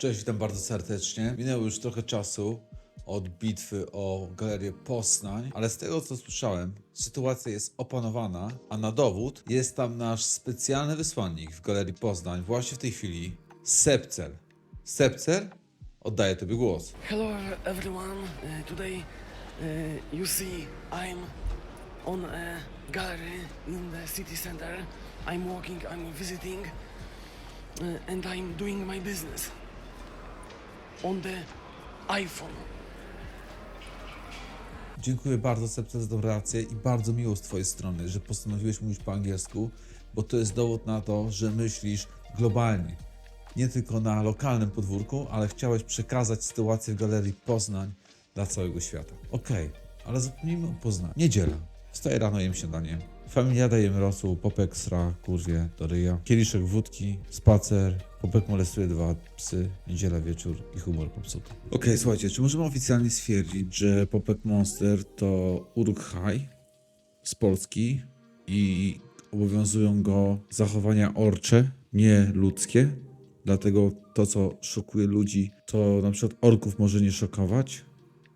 Cześć, witam bardzo serdecznie. Minęło już trochę czasu od bitwy o galerię Poznań, ale z tego co słyszałem, sytuacja jest opanowana, a na dowód jest tam nasz specjalny wysłannik w galerii Poznań właśnie w tej chwili, Sepcel. Sepcel? Oddaję Tobie głos. Hello everyone. Uh, today uh, you see I'm on a gallery in the city center. I'm walking, I'm visiting, uh, and I'm doing my business on the iPhone. Dziękuję bardzo Sepcel za tą relację i bardzo miło z Twojej strony, że postanowiłeś mówić po angielsku, bo to jest dowód na to, że myślisz globalnie. Nie tylko na lokalnym podwórku, ale chciałeś przekazać sytuację w galerii Poznań dla całego świata. Okej, ale zapomnijmy o Poznaniu. Niedziela. Wstaję rano, jem śniadanie. Familiada jem rosół, popek sra, kurwie, do ryja. Kieliszek wódki, spacer, popek molestuje dwa psy, niedziela wieczór i humor popsuty. Okej, słuchajcie, czy możemy oficjalnie stwierdzić, że Popek Monster to Uruk-hai z Polski i obowiązują go zachowania orcze, nie ludzkie. Dlatego to, co szokuje ludzi, to na przykład orków może nie szokować.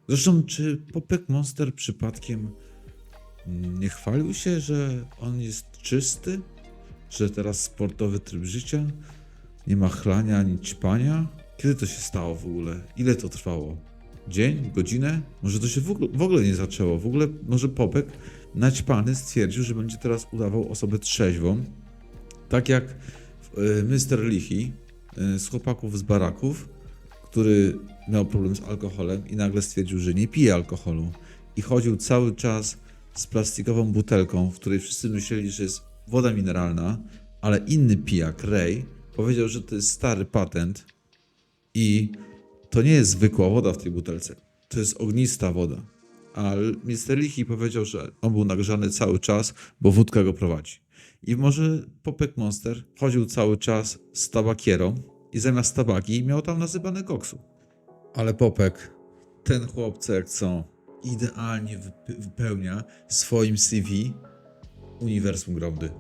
Zresztą, czy Popek Monster przypadkiem nie chwalił się, że on jest czysty? Że teraz sportowy tryb życia? Nie ma chlania ani ćpania? Kiedy to się stało w ogóle? Ile to trwało? Dzień? Godzinę? Może to się w ogóle, w ogóle nie zaczęło. W ogóle może Popek naćpany stwierdził, że będzie teraz udawał osobę trzeźwą. Tak jak y, Mr. Lichy y, z chłopaków z baraków, który miał problem z alkoholem i nagle stwierdził, że nie pije alkoholu. I chodził cały czas z plastikową butelką, w której wszyscy myśleli, że jest woda mineralna, ale inny pijak, Ray, powiedział, że to jest stary patent i to nie jest zwykła woda w tej butelce. To jest ognista woda. A Mr. Lichy powiedział, że on był nagrzany cały czas, bo wódka go prowadzi. I może Popek Monster chodził cały czas z tabakierą i zamiast tabaki miał tam nasypane koksu. Ale Popek, ten chłopcek, co idealnie wype- wypełnia swoim CV uniwersum Gromdy.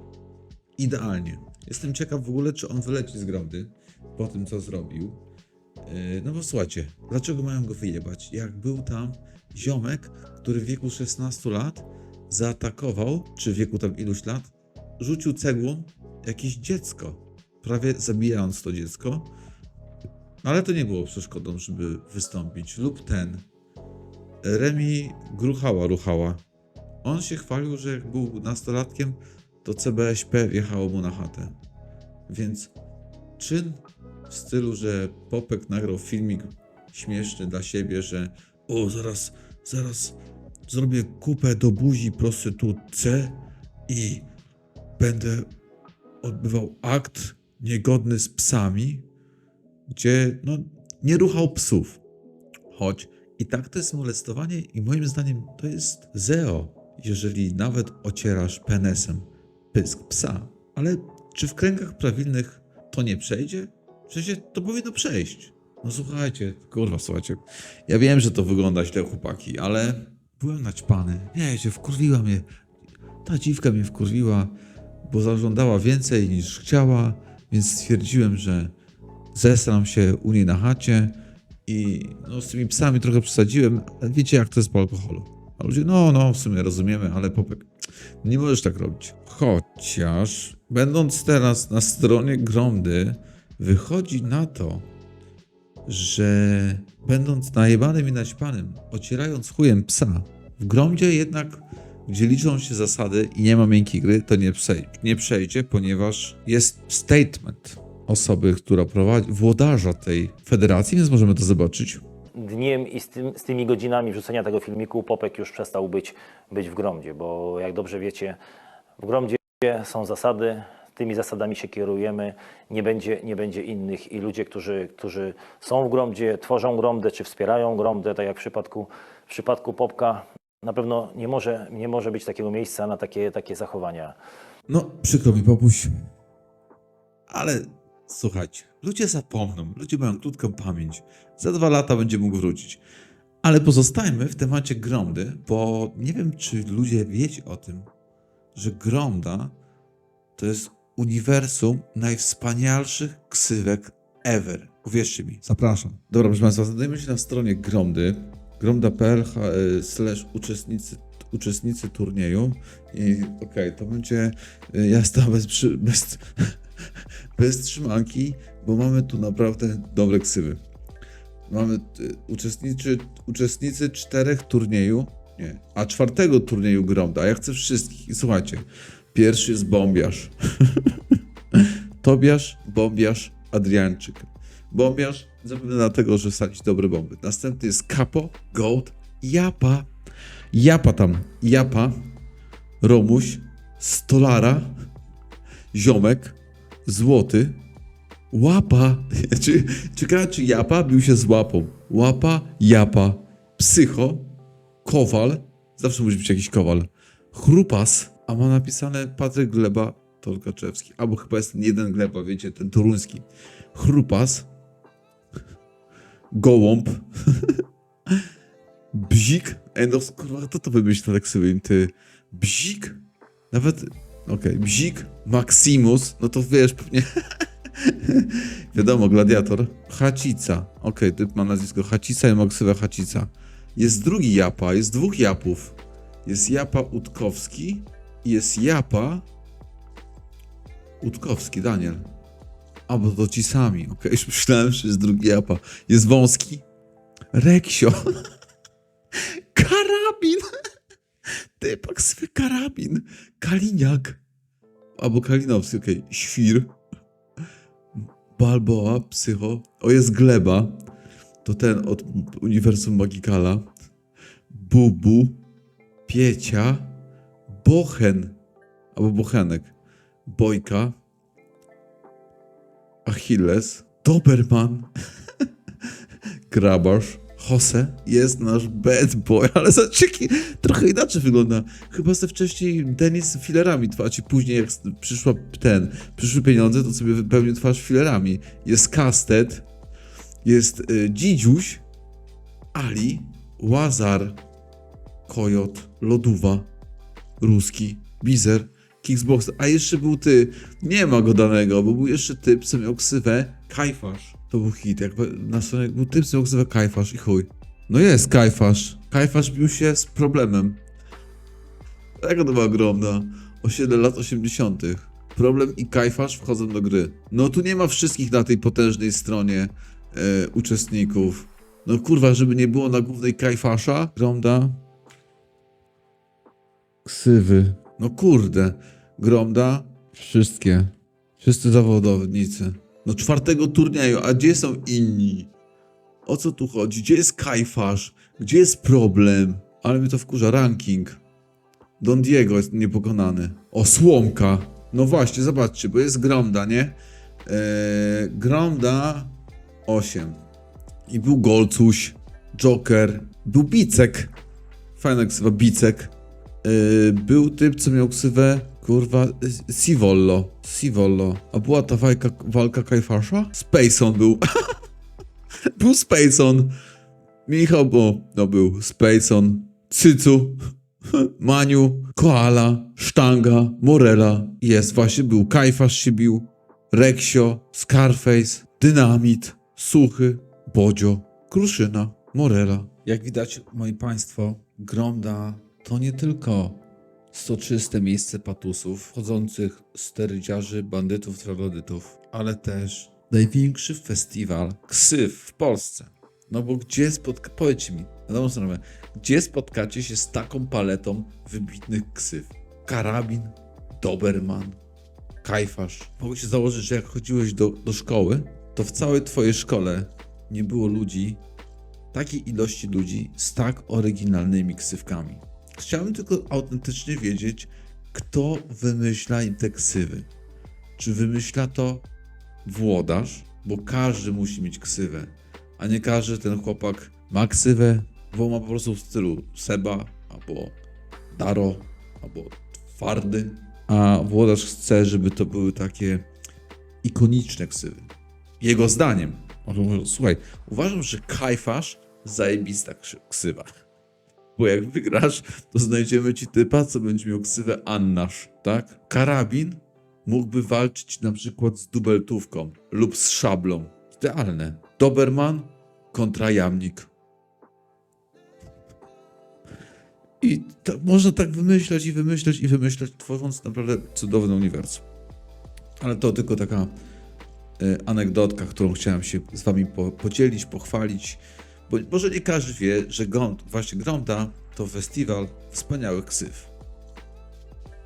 Idealnie. Jestem ciekaw w ogóle, czy on wyleci z Gromdy po tym, co zrobił. Yy, No bo słuchajcie, dlaczego mają go wyjebać? Jak był tam ziomek, który w wieku 16 lat zaatakował, czy w wieku tam iluś lat, rzucił cegłą jakieś dziecko, prawie zabijając to dziecko. No ale to nie było przeszkodą, żeby wystąpić. Lub ten, Remi Gruchała Ruchała. On się chwalił, że jak był nastolatkiem, to CBSP wjechało mu na chatę. Więc czyn w stylu, że Popek nagrał filmik śmieszny dla siebie, że o, zaraz, zaraz zrobię kupę do buzi prostytutce i będę odbywał akt niegodny z psami, gdzie no, nie ruchał psów. Choć i tak to jest molestowanie i moim zdaniem to jest zeo, jeżeli nawet ocierasz penesem pysk psa. Ale czy w kręgach prawilnych to nie przejdzie? Przecież to powinno przejść. No słuchajcie, kurwa, słuchajcie. Ja wiem, że to wygląda źle, chłopaki, ale byłem naćpany. Wiecie, wkurwiła mnie. Ta dziwka mnie wkurwiła, bo zażądała więcej niż chciała, więc stwierdziłem, że zesram się u niej na chacie i no, z tymi psami trochę przesadziłem, wiecie jak to jest po alkoholu. Ludzie, no, no, w sumie rozumiemy, ale Popek, nie możesz tak robić. Chociaż, będąc teraz na stronie Gromdy, wychodzi na to, że będąc najebanym i naćpanym, ocierając chujem psa, w Gromdzie jednak, gdzie liczą się zasady i nie ma miękkiej gry, to nie, przej- nie przejdzie, ponieważ jest statement osoby, która prowadzi, włodarza tej federacji, więc możemy to zobaczyć. Dniem i z, tym, z tymi godzinami wrzucenia tego filmiku Popek już przestał być, być w Gromdzie, bo jak dobrze wiecie, w Gromdzie są zasady, tymi zasadami się kierujemy, nie będzie, nie będzie innych i ludzie, którzy, którzy są w Gromdzie, tworzą Gromdę czy wspierają Gromdę, tak jak w przypadku, w przypadku Popka, na pewno nie może, nie może być takiego miejsca na takie, takie zachowania. No, przykro mi, popuś. Ale słuchajcie, ludzie zapomną, ludzie mają krótką pamięć. Za dwa lata będzie mógł wrócić. Ale pozostajmy w temacie Gromdy, bo nie wiem, czy ludzie wiecie o tym, że Gromda to jest uniwersum najwspanialszych ksywek ever. Uwierzcie mi, zapraszam. Dobra, proszę Państwa, znajdujemy się na stronie Gromdy, gromda.pl e, slash uczestnicy, uczestnicy turnieju i okej, to będzie e, jazda bez, przy, bez, bez trzymanki, bo mamy tu naprawdę dobre ksywy. Mamy e, uczestniczy, uczestnicy czterech turnieju, nie, a czwartego turnieju Gromda, ja chcę wszystkich i słuchajcie, pierwszy jest Bombiarz. Tobiasz, Bombiarz, Adrianczyk. Bombiarz zapewne dlatego, że wsadzić dobre bomby. Następny jest Kapo, Gold, Japa. Japa tam, Japa, Romuś, Stolara, Ziomek, Złoty, Łapa. Czy, ciekawe, czy Japa bił się z łapą. Łapa, Japa, Psycho, Kowal. Zawsze musi być jakiś Kowal. Chrupas, a ma napisane Patryk Gleba, Tolkaczewski. Albo chyba jest ten jeden Gleba, wiecie, ten toruński. Chrupas, Gołąb, Bzik. Ej, no kurwa, kto to wymyślił tak sobie, ty? Bzik? Nawet, okej, Bzik, Maximus, no to wiesz, pewnie... Wiadomo, gladiator. Hacica. Okej, typ ma nazwisko Hacica i ma Hacica. Jest drugi Japa, jest dwóch Japów. Jest Japa Utkowski i jest Japa Utkowski, Daniel. A, bo to ci sami. Okej, już myślałem, że jest drugi Japa. Jest wąski. Reksio. Karabin. Typak swy karabin. Kaliniak. Albo Kalinowski, okej. Świr. Balboa, Psycho. O, jest Gleba. To ten od Uniwersum Magikala. Bubu. Piecia. Bochen. Albo Bochenek. Bojka. Achilles. Doberman. Grabarz. Jose jest nasz bad boy, ale zaczeki trochę inaczej wygląda. Chyba se wcześniej Denis filerami twarz, i później jak przyszła ten, przyszły pieniądze, to sobie wypełnił twarz filerami. Jest Kastet, jest y, Dzidziuś, Ali, Łazar, Kojot, Loduwa, Ruski, Bizer, Kicksbox, a jeszcze był ty, nie ma go danego, bo był jeszcze typ, co miał ksywę Kajfasz. To był hit, jak na stronie był typ, co miał ksywę Kajfasz i chuj. No jest Kajfasz. Kajfasz bił się z problemem. Jaka to była ogromna? Osiedle lat 80. Problem i Kajfasz wchodzą do gry. No tu nie ma wszystkich na tej potężnej stronie e, uczestników. No kurwa, żeby nie było na głównej Kajfasza, Gromda. Ksywy. No kurde. Gromda. Wszystkie. Wszyscy zawodownicy. No czwartego turnieju, a gdzie są inni? O co tu chodzi? Gdzie jest Kajfasz? Gdzie jest problem? Ale mnie to wkurza. Ranking. Don Diego jest niepokonany. O, Słomka. No właśnie, zobaczcie, bo jest Gromda, nie? Eee, Gromda 8. I był Golcuś, Joker, był Bicek. Fajna ksywa, Bicek. Eee, był typ, co miał ksywę, kurwa, Sivollo. Sivollo. A była ta walka, walka Kajfasza? Spaceon był. był Spaceon. Michał, bo no był Spaceon. Cycu. Maniu, Koala, Sztanga, Morela. Jest, właśnie był Kajfasz się bił, Reksio, Scarface, Dynamit, Suchy, Bodzio, Kruszyna, Morela. Jak widać, moi państwo, Gromda to nie tylko soczyste miejsce patusów, wchodzących sterydziarzy, bandytów, troglodytów, ale też największy festiwal ksyw w Polsce. No bo gdzie spotka... Powiedzcie mi, na dobrą stronę, gdzie spotkacie się z taką paletą wybitnych ksyw? Karabin, Doberman, Kajfasz. Mogę się założyć, że jak chodziłeś do, do szkoły, to w całej twojej szkole nie było ludzi, takiej ilości ludzi z tak oryginalnymi ksywkami. Chciałem tylko autentycznie wiedzieć, kto wymyśla im te ksywy. Czy wymyśla to włodarz, bo każdy musi mieć ksywę, a nie każdy ten chłopak ma ksywę, bo ma po prostu w stylu Seba, albo Daro, albo Twardy, a włodarz chce, żeby to były takie ikoniczne ksywy. Jego zdaniem. Słuchaj, uważam, że Kajfasz zajebista ksywa. Bo jak wygrasz, to znajdziemy ci typa, co będzie miał ksywę Annasz, tak? Karabin mógłby walczyć na przykład z dubeltówką lub z szablą. Idealne. Doberman kontra jamnik. I to, można tak wymyślać i wymyślać i wymyślać, tworząc naprawdę cudowne uniwersum. Ale to tylko taka e, anegdotka, którą chciałem się z wami po, podzielić, pochwalić. Bo może nie każdy wie, że Gromd, właśnie Gromda to festiwal wspaniałych ksyw.